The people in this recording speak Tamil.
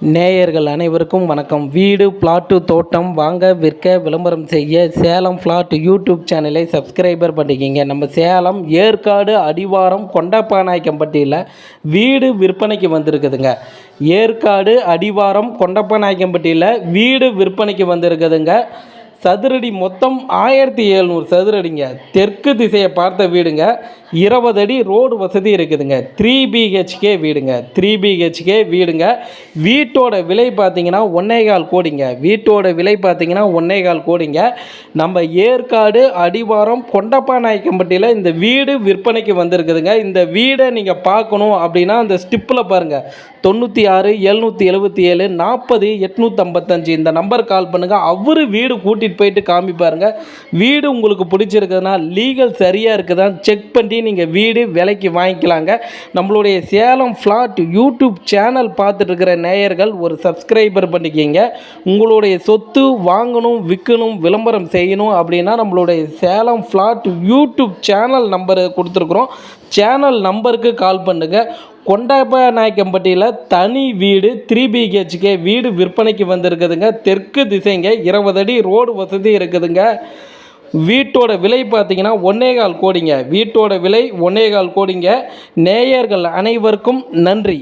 நேயர்கள் அனைவருக்கும் வணக்கம். வீடு பிளாட்டு தோட்டம் வாங்க விற்க விளம்பரம் செய்ய சேலம் பிளாட் யூடியூப் சேனலை சப்ஸ்கிரைபர் பண்ணிக்கிங்க. நம்ம சேலம் ஏற்காடு அடிவாரம் கொண்டப்பாநாயக்கம்பட்டியில் வீடு விற்பனைக்கு வந்திருக்குதுங்க. ஏற்காடு அடிவாரம் கொண்டப்பாநாயக்கம்பட்டியில் வீடு விற்பனைக்கு வந்திருக்குதுங்க. சதுரடி மொத்தம் ஆயிரத்தி எழுநூறு சதுரடிங்க. தெற்கு திசையை பார்த்த வீடுங்க. இருபது அடி ரோடு வசதி இருக்குதுங்க. த்ரீ பிஹெச்கே வீடுங்க. த்ரீ பிஹெச்கே வீடுங்க. வீட்டோட விலை பார்த்தீங்கன்னா ஒன்னேகால் கோடிங்க. வீட்டோட விலை பார்த்தீங்கன்னா ஒன்னேகால் கோடிங்க. நம்ம ஏற்காடு அடிவாரம் கொண்டப்பா நாயக்கம்பட்டியில் இந்த வீடு விற்பனைக்கு வந்திருக்குதுங்க. இந்த வீடை நீங்கள் பார்க்கணும் அப்படின்னா அந்த ஸ்டிப்பில் பாருங்கள் தொண்ணூற்றி ஆறு எழுநூற்றி எழுபத்தி ஏழு நாற்பது எட்நூற்றம்பத்தஞ்சு இந்த நம்பர் கால் பண்ணுங்கள் அவரு வீடு கூட்டி கூட்டிகிட்டு போயிட்டு காமிப்பாருங்க வீடு உங்களுக்கு பிடிச்சிருக்குதுன்னா லீகல் சரியாக இருக்குதா செக் பண்ணி நீங்கள் வீடு விலைக்கு வாங்கிக்கலாங்க. நம்மளுடைய சேலம் ஃப்ளாட் யூடியூப் சேனல் பார்த்துட்ருக்கிற நேயர்கள் ஒரு சப்ஸ்கிரைபர் பண்ணிக்கிங்க. உங்களுடைய சொத்து வாங்கணும் விற்கணும் விளம்பரம் செய்யணும் அப்படின்னா நம்மளுடைய Salem flat YouTube channel number கொடுத்துருக்குறோம். சேனல் நம்பருக்கு கால் பண்ணுங்கள் கொண்டாப்ப நாயக்கம்பட்டியில் தனி வீடு த்ரீ பிஹெச்கே வீடு விற்பனைக்கு வந்திருக்குதுங்க. தெற்கு திசைங்க இருபது அடி ரோடு வசதி இருக்குதுங்க. வீட்டோட விலை பார்த்தீங்கன்னா ஒன்னேகால் கோடிங்க. வீட்டோட விலை ஒன்னேகால் கோடிங்க. நேயர்கள் அனைவருக்கும் நன்றி.